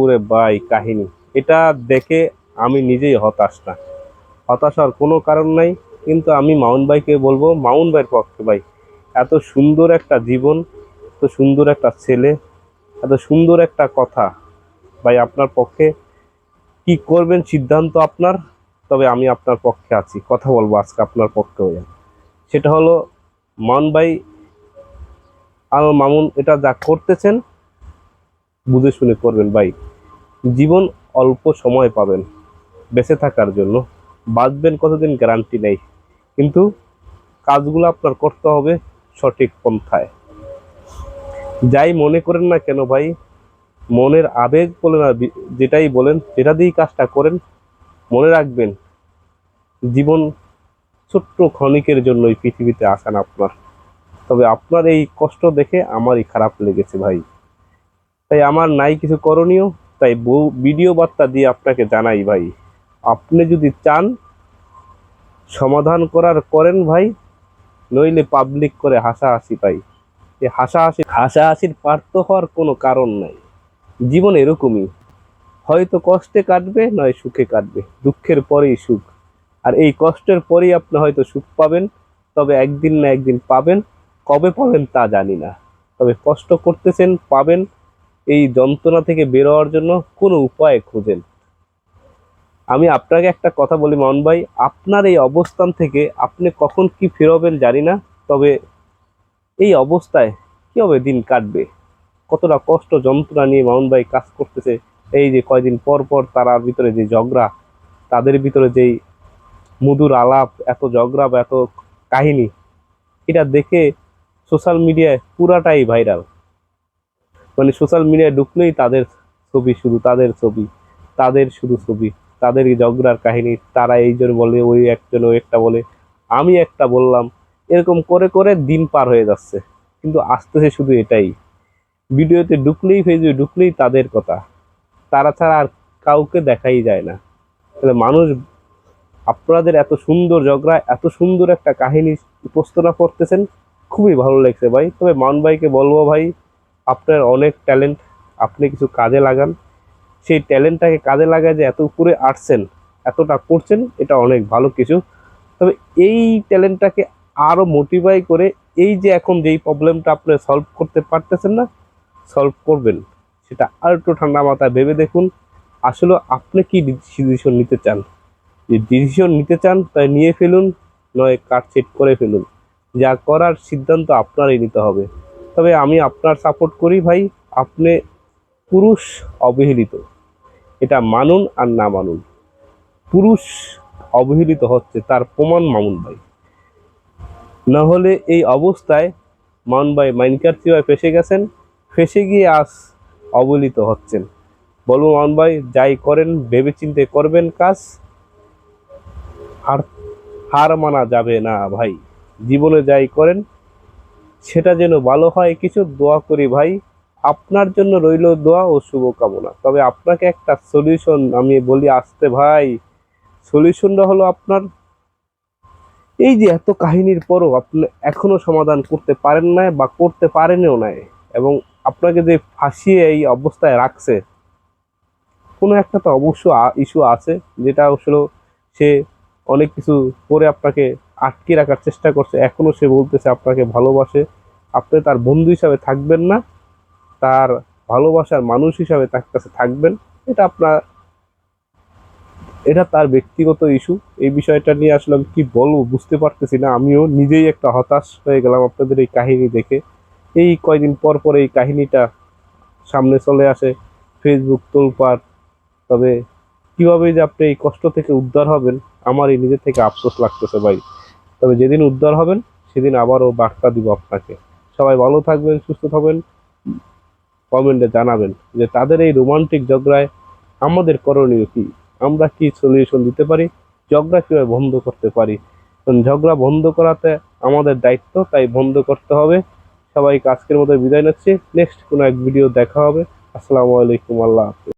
ওরে ভাই কাহিনী। এটা দেখে আমি নিজেই হতাশ না। হতাশার কোনো কারণ নাই, কিন্তু আমি মাউন ভাইকে বলব মাউন ভাইয়ের পক্ষে ভাই, এত সুন্দর একটা জীবন, এত সুন্দর একটা ছেলে, এত সুন্দর একটা কথা। ভাই, আপনার পক্ষে কি করবেন সিদ্ধান্ত আপনার, তবে আমি আপনার পক্ষে আছি। কথা বলব আজকে আপনার পক্ষে হয়ে। সেটা হলো মান ভাই, আল মামুন এটা যা করতেছেন বুঝে শুনে করবেন, ভাই। জীবন অল্প সময় পাবেন, বেঁচে থাকার জন্য। বাঁচবেন কতদিন গ্যারান্টি নেই। কিন্তু কাজগুলো আপনার করতে হবে সঠিক পন্থায়। যাই মনে করেন না কেন, ভাই, মনের আবেগ বলে না যেটাই বলেন যেটা দিয়েই কাজটা করেন। মনে রাখবেন, জীবন ছোট্ট ক্ষণিকের জন্য এই পৃথিবীতে আসান আপনার। তবে আপনার এই কষ্ট দেখে আমারই খারাপ লেগেছে, ভাই। তাই আমার নাই কিছু করণীয়, তাই বউ- ভিডিও বার্তা দিয়ে আপনাকে জানাই ভাই। আপনি যদি চান সমাধান করার, করেন ভাই। নইলে পাবলিক করে হাসাহাসি পাই এই হাসাহাসি, হাসাহাসির পার্থ হওয়ার কোনো কারণ নাই। জীবন এরকমই। হয়তো কষ্টে কাটবে, নয় সুখে কাটবে। দুঃখের পরেই সুখ। আর এই কষ্টের পরেই আপনি হয়তো সুখ পাবেন, তবে একদিন না একদিন পাবেন। কবে পাবেন তা জানি না। তবে কষ্ট করতেছেন, পাবেন। এই যন্ত্রণা থেকে বেরোয়ার জন্য কোনো উপায় খুঁজেন। আমি আপনাকে একটা কথা বলি মন ভাই, আপনার এই অবস্থান থেকে আপনি কখন কি ফেরোবেন জানি না, তবে এই অবস্থায় কীভাবে দিন কাটবে? কতটা কষ্ট, যন্ত্রণা নিয়ে মাউন ভাই কাজ করতেছে, এই যে কয়দিন পর পর তারার ভিতরে যে ঝগড়া, তাদের ভিতরে যেই মধুর আলাপ, এত ঝগড়া বা এত কাহিনী, এটা দেখে সোশ্যাল মিডিয়ায় পুরাটাই ভাইরাল মানে সোশ্যাল মিডিয়ায় ঢুকলেই তাদের ছবি শুধু, তাদের ছবি, তাদের শুধু ছবি, তাদের ঝগড়ার কাহিনী, তারা এইজন বলে, ওই একজন ওই একটা বলে, আমি একটা বললাম, এরকম করে করে দিন পার হয়ে যাচ্ছে। কিন্তু আসতেছে শুধু এটাই। ভিডিওতে ঢুকলেই ফেসবুকে ঢুকলেই তাদের কথা। তারা ছাড়া আর কাউকে দেখাই যায় না। তাহলে মানুষ, আপনাদের এত সুন্দর ঝগড়া, এত সুন্দর একটা কাহিনী উপস্থাপনা করতেছেন, খুবই ভালো লাগছে ভাই। তবে মান ভাইকে বলব ভাই আপনার অনেক ট্যালেন্ট আপনি কিছু কাজে লাগান। সেই ট্যালেন্টটাকে কাজে লাগায় যে এত উপরে আসছেন, এতটা করছেন, এটা অনেক ভালো কিছু। তবে এই ট্যালেন্টটাকে আরও মোটিভাই করে এই যে এখন যেই প্রবলেমটা আপনি সলভ করতে পারতেছেন না সলভ করবেন। সেটা আর একটু ঠান্ডা মাথায় ভেবে দেখুন, আসলে আপনি কি ডিসিশন নিতে চান? যে ডিসিশন নিতে চান, তাই নিয়ে ফেলুন, নয় কাট সেট করে ফেলুন। যা করার সিদ্ধান্ত আপনারই নিতে হবে। তবে আমি আপনার সাপোর্ট করি ভাই। আপনি পুরুষ অবহেলিত। এটা মানুন আর না মানুন। পুরুষ অবহেলিত হচ্ছে, তার প্রমাণ মামুন ভাই। না হলে এই অবস্থায় মান ভাই মাইনকার চিবায় ফেসে গেছেন, ফেসে গিয়ে আজ অবহেলিত হচ্ছেন। বলব মান ভাই, যাই করেন ভেবে চিন্তে করবেন কাজ হার হার মানা যাবে না ভাই। জীবনে যাই করেন সেটা যেন ভালো হয়, কিছু দোয়া করি ভাই। আপনার জন্য রইল দোয়া ও শুভকামনা। তবে আপনাকে একটা সলিউশন আমি বলি আসতে ভাই। সলিউশনটা হলো আপনার, এই যে এত কাহিনীর পরও আপনি এখনও সমাধান করতে পারেন না বা করতে পারেনও না এবং আপনাকে যে ফাঁসিয়ে এই অবস্থায় রাখছে, কোনো একটা তো অবশ্য ইস্যু আছে। যেটা আসলে সে অনেক কিছু করে আপনাকে আটকে রাখার চেষ্টা করছে। এখনও সে বলতেছে আপনাকে ভালোবাসে। আপনি তার বন্ধু হিসাবে থাকবেন না। তার ভালোবাসার মানুষ হিসাবে তার কাছে থাকবেন। এটা আপনার, এটা তার ব্যক্তিগত ইস্যু এই বিষয়টা নিয়ে আসলে আমি কি বলব বুঝতে পারতেছি না। আমিও নিজেই একটা হতাশ হয়ে গেলাম আপনাদের এই কাহিনী দেখে। এই কয়দিন পর পর এই কাহিনীটা সামনে চলে আসে ফেসবুক তোলপাড়। তবে কীভাবে যে আপনি এই কষ্ট থেকে উদ্ধার হবেন, আমারই নিজে থেকে আফসোস লাগতেছে ভাই। তবে যেদিন উদ্ধার হবেন, সেদিন আবারও বার্তা দিব আপনাকে। সবাই ভালো থাকবেন, সুস্থ থাকবেন। কমেন্টে জানাবেন যে তাদের এই রোমান্টিক ঝগড়ায় আমাদের করণীয় কি? আমরা কি সলিউশন দিতে পারি? ঝগড়া কীভাবে বন্ধ করতে পারি? ঝগড়া বন্ধ করাতে আমাদের দায়িত্ব, তাই বন্ধ করতে হবে। সবাইকে আজকের মতো বিদায় নিচ্ছি। নেক্সট কোনো এক ভিডিও দেখা হবে। আসসালামু আলাইকুম, আল্লাহ হাফেজ।